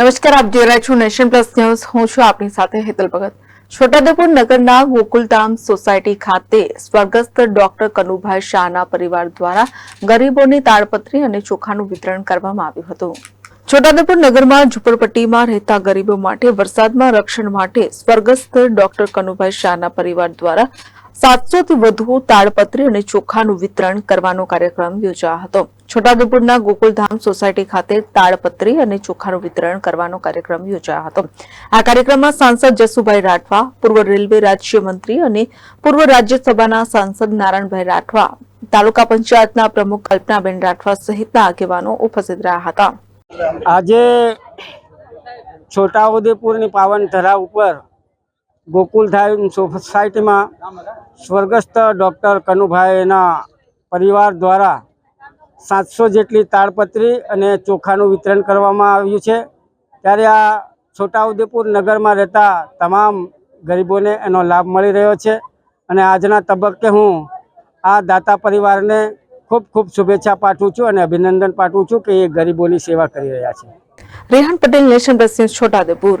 નમસ્કાર, આપ જોઈ રહ્યા છો નેશન પ્લસ ન્યૂઝ. હું છું આપની સાથે હેતલ ભગત. છોટાઉદેપુર નગરના ગોકુલધામ સોસાયટી ખાતે સ્વર્ગસ્થ ડોક્ટર કનુભાઈ શાહના પરિવાર દ્વારા ગરીબોની તાડપત્રી અને ચોખાનું વિતરણ કરવામાં આવ્યું હતું. છોટાઉદેપુર નગરમાં ઝુંપડપટ્ટીમાં રહેતા ગરીબો માટે વરસાદમાં રક્ષણ માટે સ્વર્ગસ્થ ડોક્ટર કનુભાઈ શાહના પરિવાર દ્વારા સાતસો થી વધુ તાડપત્રી અને ચોખાનું વિતરણ કરવાનો કાર્યક્રમ યોજાયો હતો. છોટાઉદેપુરના ગોકુલધામ સોસાયટી ખાતે તાડપત્રી અને ચોખાનું વિતરણ કરવાનો કાર્યક્રમ યોજાયો હતો. આ કાર્યક્રમમાં સાંસદ જસુભાઈ રાઠવા, પૂર્વ રેલવે રાજ્યમંત્રી અને પૂર્વ રાજ્યસભાના સાંસદ નારાયણભાઈ રાઠવા, તાલુકા પંચાયતના પ્રમુખ કલ્પનાબેન રાઠવા સહિતના આગેવાનો ઉપસ્થિત રહ્યા હતા. આજે છોટાઉદેપુરની પાવન ધરા ઉપર ગોકુલધામ સોસાયટીમાં સ્વર્ગસ્થ ડૉક્ટર કનુભાઈના પરિવાર દ્વારા સાતસો જેટલી તાડપત્રી અને ચોખાનું વિતરણ કરવામાં આવ્યું છે. ત્યારે આ છોટાઉદેપુર નગરમાં રહેતા તમામ ગરીબોને એનો લાભ મળી રહ્યો છે અને આજના તબક્કે હું આ દાતા પરિવારને ખૂબ ખૂબ શુભેચ્છા પાઠવું છું અને અભિનંદન પાઠવું છું કે એ ગરીબોની સેવા કરી રહ્યા છે. Rehan Patel nation news Chhota Udaipur.